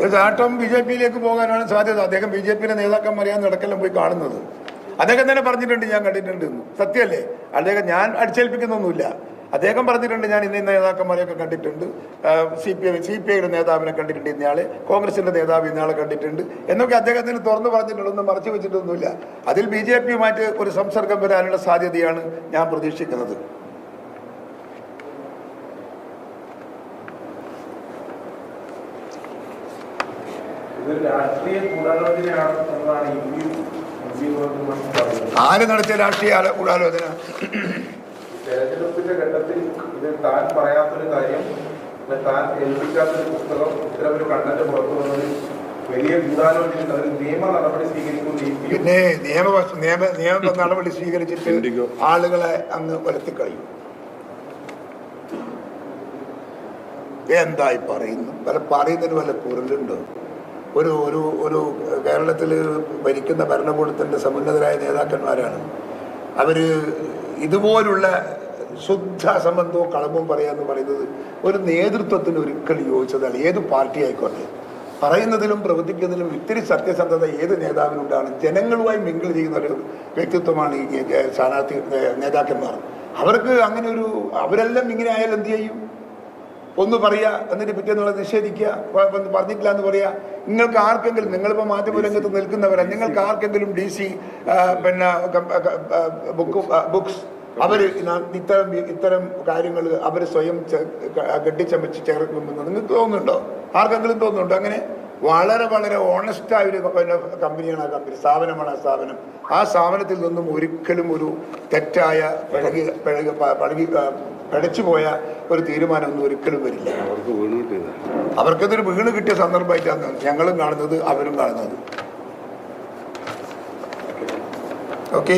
തീർച്ചയായിട്ടും B J പിയിലേക്ക് പോകാനാണ് സാധ്യത. അദ്ദേഹം ബി ജെ പിയിലെ നേതാക്കന്മാരെയാണ് നടക്കെല്ലാം പോയി കാണുന്നത്. അദ്ദേഹം തന്നെ പറഞ്ഞിട്ടുണ്ട് ഞാൻ കണ്ടിട്ടുണ്ട്. സത്യമല്ലേ അദ്ദേഹം ഞാൻ അടിച്ചേൽപ്പിക്കുന്നൊന്നുമില്ല. അദ്ദേഹം പറഞ്ഞിട്ടുണ്ട് ഞാൻ ഇന്ന നേതാക്കന്മാരെയൊക്കെ കണ്ടിട്ടുണ്ട്. C P I C P ഐയുടെ നേതാവിനെ കണ്ടിട്ടുണ്ട് ഇന്നയാളെ. കോൺഗ്രസിന്റെ നേതാവ് ഇന്നയാളെ കണ്ടിട്ടുണ്ട്. എന്നൊക്കെ അദ്ദേഹത്തിന് തുറന്നു പറഞ്ഞിട്ടുള്ളൊന്നും മറച്ചു വെച്ചിട്ടൊന്നുമില്ല. അതിൽ ബി ജെ പിയുമായിട്ട് ഒരു സംസർഗം വരാനുള്ള സാധ്യതയാണ് ഞാൻ പ്രതീക്ഷിക്കുന്നത്. ഇത് രാഷ്ട്രീയ ഗൂഢാലോചനയാണ് എന്നതാണ് യു ആര് നടത്തിയ രാഷ്ട്രീയ ഗൂഢാലോചന? തെരഞ്ഞെടുപ്പിന്റെ ഘട്ടത്തിൽ ഇത് താൻ പറയാത്തൊരു കാര്യം താൻ ഏൽപ്പിക്കാത്തൊരു പുസ്തകം ഇത്തരമൊരു കണ്ടന്റ് പുറത്തു വന്നത് വലിയ ഗൂഢാലോചന അതിൽ നിയമ നടപടി പിന്നെ നിയമ നിയമ നിയമ നടപടി സ്വീകരിച്ചിട്ട് ആളുകളെ അങ്ങ് വലത്തിക്കളയും എന്തായി പറയുന്നു? പല പറയുന്നതിന് വല്ല പൊരുളുണ്ടോ? ഒരു ഒരു ഒരു കേരളത്തിൽ ഭരിക്കുന്ന ഭരണകൂടത്തിന്റെ സമുന്നതരായ നേതാക്കന്മാരാണ്. അവർ ഇതുപോലുള്ള ശുദ്ധ അസംബന്ധവും കളവും പറയാന്ന് പറയുന്നത് ഒരു നേതൃത്വത്തിന് ഒരിക്കലും യോജിച്ചതല്ല. ഏത് പാർട്ടി ആയിക്കോട്ടെ പറയുന്നതിലും പ്രവർത്തിക്കുന്നതിലും ഇത്തിരി സത്യസന്ധത ഏത് നേതാവിനുണ്ടാണ് ജനങ്ങളുമായി മിങ്കിൾ ചെയ്യുന്ന ഒരു വ്യക്തിത്വമാണ് ഈ ഈ സ്ഥാനാർത്ഥി നേതാക്കന്മാർ. അവർക്ക് അങ്ങനെ ഒരു അവരെല്ലാം ഇങ്ങനെ ആയാൽ എന്ത് ചെയ്യും? ഒന്ന് പറയാ എന്നിട്ട് പിറ്റേന്നുള്ള നിഷേധിക്കുക പറഞ്ഞിട്ടില്ല എന്ന് പറയാ. നിങ്ങൾക്ക് ആർക്കെങ്കിലും നിങ്ങളിപ്പോൾ മാധ്യമരംഗത്ത് നിൽക്കുന്നവരാ നിങ്ങൾക്ക് ആർക്കെങ്കിലും ഡി സി പിന്നെ ബുക്ക് ബുക്സ് അവർ ഇത്തരം ഇത്തരം കാര്യങ്ങൾ അവർ സ്വയം കെട്ടിച്ചമച്ച് ചേർക്കുമെന്ന് നിങ്ങൾക്ക് തോന്നുന്നുണ്ടോ? ആർക്കെങ്കിലും തോന്നുന്നുണ്ടോ അങ്ങനെ? വളരെ വളരെ ഓണസ്റ്റ് ആയ ഒരു കമ്പനിയാണ് ആ കമ്പനി സ്ഥാപനമാണ് ആ സ്ഥാപനം. ആ സ്ഥാപനത്തിൽ നിന്നും ഒരിക്കലും ഒരു തെറ്റായ പിഴകി പിഴകി പഴകി പിഴച്ചു പോയ ഒരു തീരുമാനമൊന്നും ഒരിക്കലും വരില്ല. അവർക്ക് വീണ് അവർക്കതൊരു വീണ് കിട്ടിയ സന്ദർഭമായിട്ടാണ് ഞങ്ങളും കാണുന്നത് അവരും കാണുന്നത്. ഓക്കെ.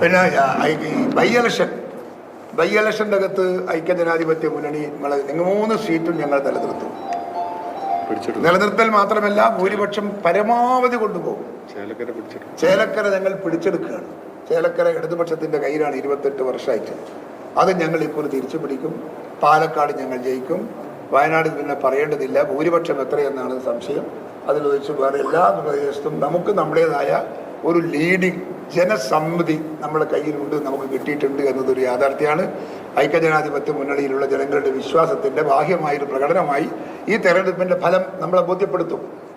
പിന്നെ ബൈ ഇലക്ഷൻ ബൈ ഇലക്ഷന്റെ അകത്ത് ഐക്യജനാധിപത്യ മുന്നണി നിങ്ങളെ നിങ്ങൾ മൂന്ന് സീറ്റും ഞങ്ങൾ നിലനിർത്തും. നിലനിർത്തൽ മാത്രമല്ല ഭൂരിപക്ഷം പരമാവധി കൊണ്ടുപോകും. ചേലക്കര ഞങ്ങൾ പിടിച്ചെടുക്കുകയാണ്. ചേലക്കര ഇടതുപക്ഷത്തിന്റെ കയ്യിലാണ് ഇരുപത്തെട്ട് വർഷമായിട്ട്. അത് ഞങ്ങൾ ഇപ്പോൾ തിരിച്ചു പിടിക്കും. പാലക്കാട് ഞങ്ങൾ ജയിക്കും. വയനാട് പിന്നെ പറയേണ്ടതില്ല. ഭൂരിപക്ഷം എത്രയെന്നാണ് സംശയം. അതിൽ വെച്ച് വേറെ എല്ലാ പ്രദേശത്തും നമുക്ക് നമ്മുടേതായ ഒരു ലീഡിങ് ജനസമ്മതി നമ്മുടെ കയ്യിലുണ്ട്. നമുക്ക് കിട്ടിയിട്ടുണ്ട് എന്നതൊരു യാഥാർത്ഥ്യമാണ്. ഐക്യജനാധിപത്യ മുന്നണിയിലുള്ള ജനങ്ങളുടെ വിശ്വാസത്തിന്റെ ബാഹ്യമായൊരു പ്രകടനമായി ഈ തെരഞ്ഞെടുപ്പിന്റെ ഫലം നമ്മളെ ബോധ്യപ്പെടുത്തും.